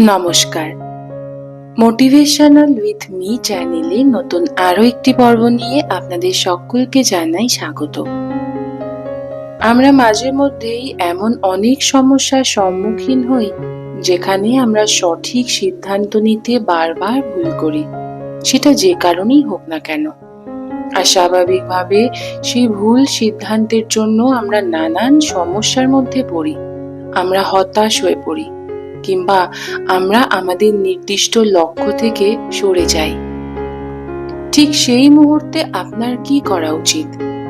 নমস্কার। Motivational with me চ্যানেলে নতুন আরও একটি পর্ব নিয়ে আপনাদের সকলকে জানাই স্বাগত। আমরা মাঝে মধ্যেই এমন অনেক সমস্যার সম্মুখীন হই, যেখানে আমরা সঠিক সিদ্ধান্ত নিতে বারবার ভুল করি। সেটা যে কারণেই হোক না কেন। আর স্বাভাবিকভাবে সেই ভুল সিদ্ধান্তের জন্য আমরা নানান সমস্যার মধ্যে পড়ি। আমরা হতাশ হয়ে পড়ি। কিংবা আমরা আমাদের নির্দিষ্ট লক্ষ্য থেকে সরে যাই। ঠিক সেই মুহূর্তে আপনার কি করা উচিত?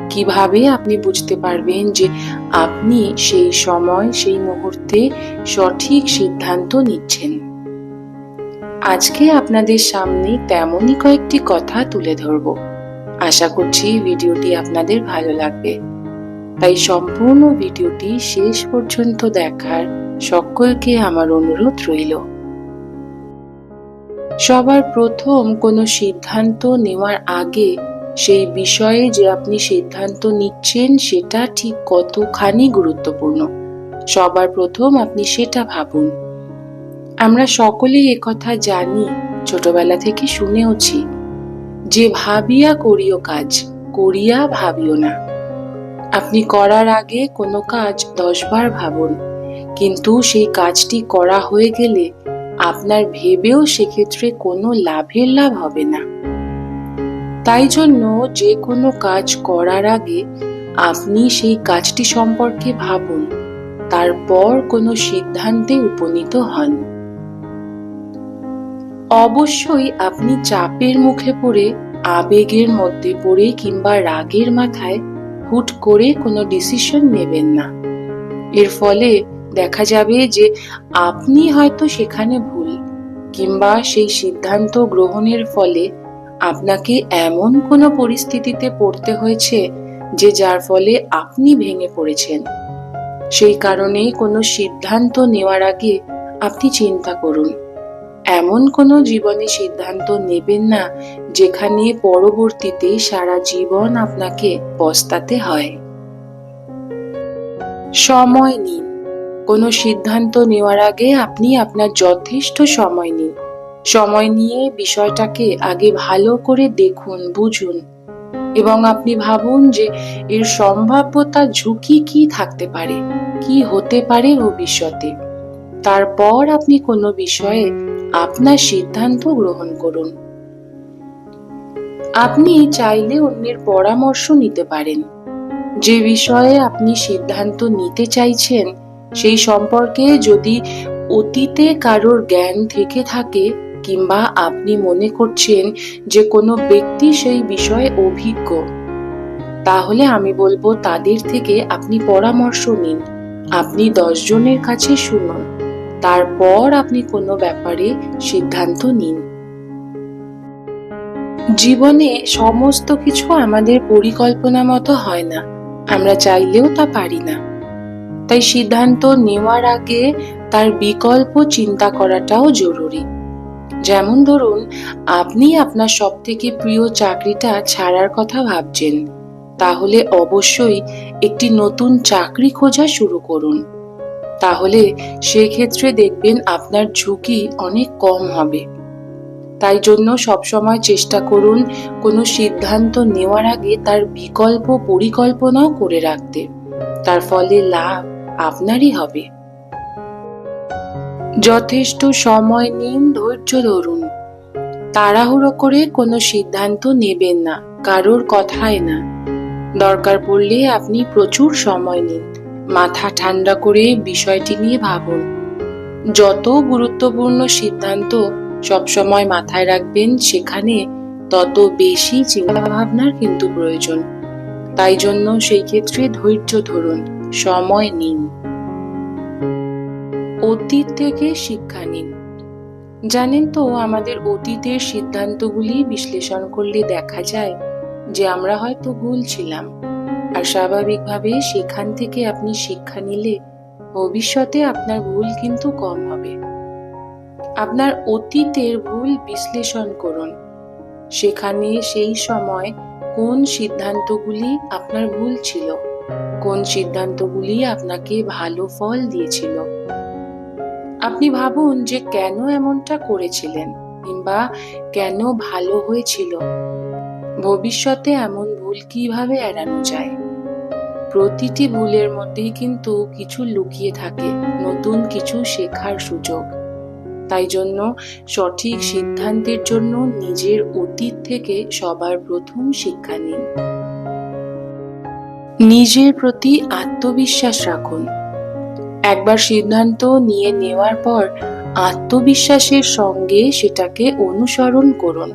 কীভাবে আপনি বুঝতে পারবেন যে আপনি সেই সময়, সেই মুহূর্তে সঠিক সিদ্ধান্ত নিচ্ছেন? আজকে আপনাদের সামনে তেমনই কয়েকটি কথা তুলে ধরব। আশা করছি ভিডিওটি আপনাদের ভালো লাগবে। তাই সম্পূর্ণ ভিডিওটি শেষ পর্যন্ত দেখার সকলকে আমার অনুরোধ রইল। সবার প্রথম কোনো সিদ্ধান্ত নেওয়ার আগে সেই বিষয়ে যে আপনি সিদ্ধান্ত নিচ্ছেন সেটা ঠিক কতখানি গুরুত্বপূর্ণ, সবার প্রথম আপনি সেটা ভাবুন। আমরা সকলেই একথা জানি, ছোটবেলা থেকে শুনেওছি, যে ভাবিয়া করিও কাজ, করিয়া ভাবিও না। আপনি করার আগে কোনো কাজ দশবার ভাবুন কিন্তু সেই কাজটি করা হয়ে গেলে আপনার ভেবেও সেক্ষেত্রে কোনো লাভের লাভ হবে না। তাই জন্য যে কোনো কাজ করার আগে আপনি সেই কাজটি সম্পর্কে ভাবুন, তারপর কোনো সিদ্ধান্তে উপনীত হন। অবশ্যই আপনি চাপের মুখে পড়ে, আবেগের মধ্যে পড়ে কিংবা রাগের মাথায় হুট করে কোনো ডিসিশন নেবেন না। এর ফলে দেখা যাবে যে আপনি হয়তো সেখানে ভুল কিংবা সেই সিদ্ধান্ত গ্রহণের ফলে আপনাকে এমন কোনো পরিস্থিতিতে পড়তে হয়েছে যে যার ফলে আপনি ভেঙে পড়েছেন। সেই কারণে কোনো সিদ্ধান্ত নেওয়ার আগে আপনি চিন্তা করুন। এমন কোনো জীবনে সিদ্ধান্ত নেবেন না যেখানে পরবর্তীতে সারা জীবন আপনাকে পস্তাতে হয়। সময় নিন। কোনো সিদ্ধান্ত নেওয়ার আগে আপনি আপনার যথেষ্ট সময় নিন। সময় নিয়ে বিষয়টাকে আগে ভালো করে দেখুন, বুঝুন এবং আপনি ভাবুন যে এর সম্ভাব্যতা ঝুঁকি কি থাকতে পারে, কি হতে পারে ভবিষ্যতে। তারপর আপনি কোনো বিষয়ে আপনার সিদ্ধান্ত গ্রহণ করুন। আপনি চাইলে অন্যের পরামর্শ নিতে পারেন। যে বিষয়ে আপনি সিদ্ধান্ত নিতে চাইছেন সেই সম্পর্কে যদি অতীতে কারোর জ্ঞান থেকে থাকে কিংবা আপনি মনে করছেন যে কোনো ব্যক্তি সেই বিষয়ে অভিজ্ঞ, তাহলে আমি বলব তাদের থেকে আপনি পরামর্শ নিন। আপনি দশজনের কাছে শুনুন, তারপর আপনি কোনো ব্যাপারে সিদ্ধান্ত নিন। জীবনে সমস্ত কিছু আমাদের পরিকল্পনা মতো হয় না, আমরা চাইলেও তা পারি না। তাই সিদ্ধান্ত নেওয়ার আগে তার বিকল্প চিন্তা করাটাও জরুরি। যেমন ধরুন, আপনি আপনার সব থেকে প্রিয় চাকরিটা ছাড়ার কথা ভাবছেন, তাহলে অবশ্যই একটি নতুন চাকরি খোঁজা শুরু করুন। তাহলে সেক্ষেত্রে দেখবেন আপনার ঝুঁকি অনেক কম হবে। তাই জন্য সবসময় চেষ্টা করুন কোনো সিদ্ধান্ত নেওয়ার আগে তার বিকল্প পরিকল্পনাও করে রাখতে। তার ফলে লাভ আপনারই হবে। যথেষ্ট সময় নিন, ধৈর্য ধরুন। তাড়াহুড়ো করে কোনো সিদ্ধান্ত নেবেন না, কারোর কথায় না। দরকার পড়লে আপনি প্রচুর সময় নিন, মাথা ঠান্ডা করে বিষয়টি নিয়ে ভাবুন। যত গুরুত্বপূর্ণ সিদ্ধান্ত সবসময় মাথায় রাখবেন, সেখানে তত বেশি চিন্তা ভাবনার কিন্তু প্রয়োজন। তাই জন্য সেই ক্ষেত্রে ধৈর্য ধরুন। সময় নিন। অতীত থেকে শিক্ষা নিন। জানেন তো আমাদের অতীতের সিদ্ধান্তগুলি বিশ্লেষণ করলে দেখা যায় যে আমরা হয়তো ভুল ছিলাম। আর স্বাভাবিকভাবে সেখান থেকে আপনি শিক্ষা নিলে ভবিষ্যতে আপনার ভুল কিন্তু কম হবে। আপনার অতীতের ভুল বিশ্লেষণ করুন। সেখানে সেই সময় কোন সিদ্ধান্তগুলি আপনার ভুল ছিল? কোন সিদ্ধান্তগুলি আপনাকে ভালো ফল দিয়েছিল? আপনি ভাবুন যে কেন এমনটা করেছিলেন কিংবা কেন ভালো হয়েছিল। ভবিষ্যতে এমন ভুল কীভাবে এড়ানো যায়? প্রতিটি ভুলের মধ্যেই কিন্তু কিছু লুকিয়ে থাকে, নতুন কিছু শেখার সুযোগ। তাই জন্য সঠিক সিদ্ধান্তের জন্য নিজের অতীত থেকে সবার প্রথম শিক্ষা নিন। নিজের প্রতি আত্মবিশ্বাস রাখুন। একবার সিদ্ধান্ত নিয়ে নেওয়ার পর আত্মবিশ্বাসের সঙ্গে সেটাকে অনুসরণ করুন।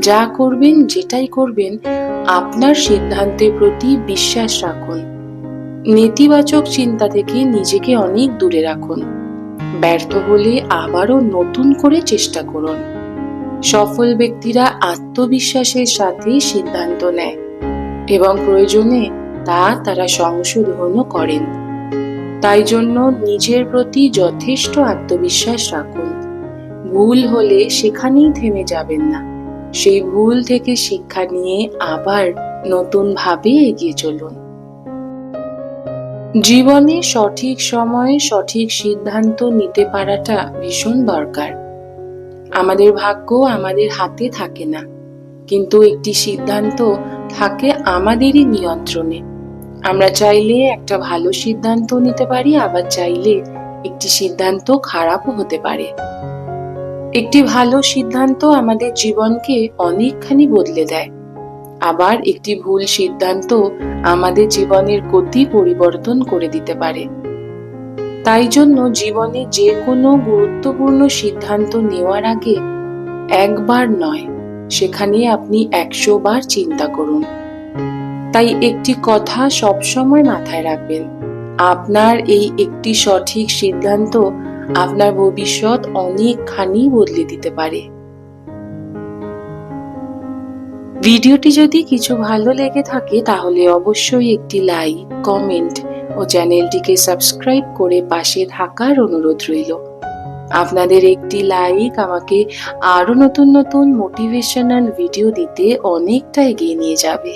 যা করবেন, যেটাই করবেন, আপনার সিদ্ধান্তের প্রতি বিশ্বাস রাখুন। নেতিবাচক চিন্তা থেকে নিজেকে অনেক দূরে রাখুন। ব্যর্থ হলে আবারও নতুন করে চেষ্টা করুন। সফল ব্যক্তিরা আত্মবিশ্বাসের সাথে সিদ্ধান্ত নেয় এবং প্রয়োজনে তা তারা সংশোধনও করেন। তাই জন্য নিজের প্রতি যথেষ্ট আত্মবিশ্বাস রাখুন। ভুল হলে সেখানেই থেমে যাবেন না। সেই ভুল থেকে শিক্ষা নিয়ে আবার নতুনভাবে এগিয়ে চলুন। জীবনে সঠিক সময়ে সঠিক সিদ্ধান্ত নিতে পারাটা ভীষণ দরকার। আমাদের ভাগ্য আমাদের হাতে থাকে না। কিন্তু একটি সিদ্ধান্ত থাকে আমাদেরই নিয়ন্ত্রণে। আমরা চাইলে একটা ভালো সিদ্ধান্ত নিতে পারি, আবার চাইলে একটি সিদ্ধান্ত খারাপও হতে পারে। একটি ভালো সিদ্ধান্ত আমাদের জীবনকে অনেকখানি বদলে দেয়। আবার একটি ভুল সিদ্ধান্ত আমাদের জীবনের গতি পরিবর্তন করে দিতে পারে। তাই জন্য জীবনে যে কোনো গুরুত্বপূর্ণ সিদ্ধান্ত নেওয়ার আগে একবার নয়, সেখানে আপনি একশো বার চিন্তা করুন। তাই একটি কথা সবসময় মাথায় রাখবেন। আপনার এই একটি সঠিক সিদ্ধান্ত আপনার ভবিষ্যৎ অনেকখানি বদলে দিতে পারে। ভিডিওটি যদি কিছু ভালো লেগে থাকে, তাহলে অবশ্যই একটি লাইক, কমেন্ট ও চ্যানেলটিকে সাবস্ক্রাইব করে পাশে থাকার অনুরোধ রইল। আপনাদের একটি লাইক আমাকে আরও নতুন নতুন মোটিভেশনাল ভিডিও দিতে অনেকটা এগিয়ে নিয়ে যাবে।